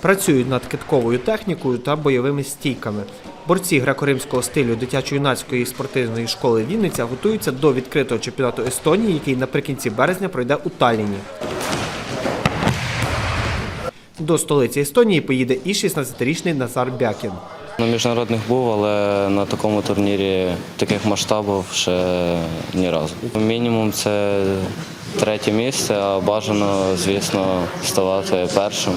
Працюють над китковою технікою та бойовими стійками. Борці греко-римського стилю дитячо-юнацької спортивної школи Вінниця готуються до відкритого чемпіонату Естонії, який наприкінці березня пройде у Талліні. До столиці Естонії поїде і 16-річний Назар Бякін. На міжнародних був, але на такому турнірі таких масштабів ще ні разу. Мінімум це третє місце, а бажано, звісно, ставати першим.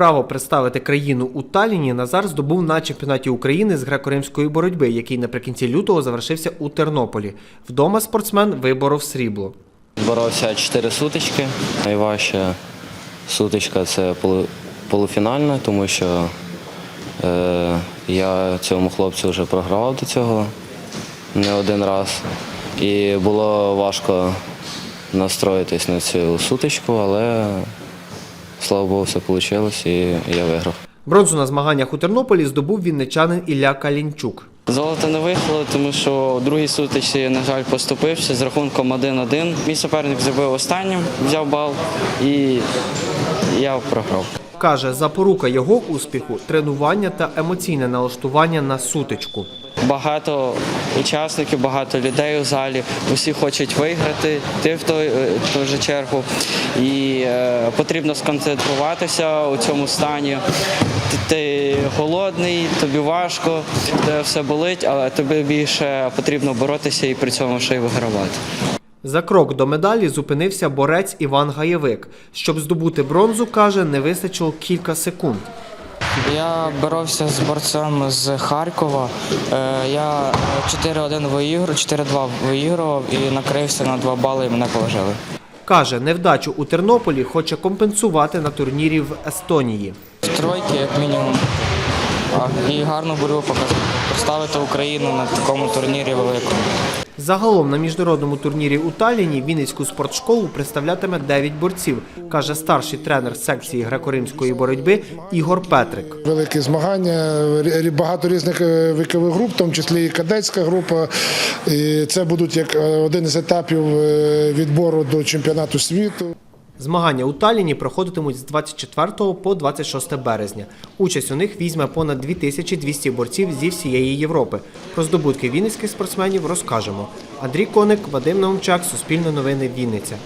Право представити країну у Талліні Назар здобув на чемпіонаті України з греко-римської боротьби, який наприкінці лютого завершився у Тернополі. Вдома спортсмен виборов срібло. Боровся чотири сутички. Найважча сутичка це полу- полуфінальна, тому що е, я цьому хлопцю вже програвав до цього не один раз. І було важко настроїтись на цю сутичку, але слава Богу, все вийшло і я виграв. Бронзу на змаганнях у Тернополі здобув вінничанин Ілля Калінчук. Золото не вийшло, тому що у другій сутичці, на жаль, поступився з рахунком 1-1. Мій суперник забив останнім, взяв бал і я програв. Каже, запорука його успіху тренування та емоційне налаштування на сутичку. Багато учасників, багато людей у залі. Усі хочуть виграти. Ти в той, е, ту же чергу. І е, потрібно сконцентруватися у цьому стані. Ти, ти голодний, тобі важко, тебе все болить, але тобі більше потрібно боротися і при цьому ще й вигравати. За крок до медалі зупинився борець Іван Гаєвик. Щоб здобути бронзу, каже, не вистачило кілька секунд. Я боровся з борцем з Харкова. Е, Я 4-1 виіграв, 4-2 виігрував і накрився на 2 бали і мене положили. Каже, невдачу у Тернополі хоче компенсувати на турнірі в Естонії. Тройки, як мінімум. І гарну боротьбу показати. Представити Україну на такому турнірі великому. Загалом на міжнародному турнірі у Талліні Вінницьку спортшколу представлятиме 9 борців, каже старший тренер секції греко-римської боротьби Ігор Петрик. Великі змагання, багато різних е, вікових груп, в тому числі і кадетська група. І це будуть як е, один із етапів е, відбору до чемпіонату світу. Змагання у Талліні проходитимуть з 24 по 26 березня. Участь у них візьме понад 2200 борців зі всієї Європи. Про здобутки вінницьких спортсменів розкажемо. Андрій Коник, Вадим Наумчак, Суспільне новини, Вінниця.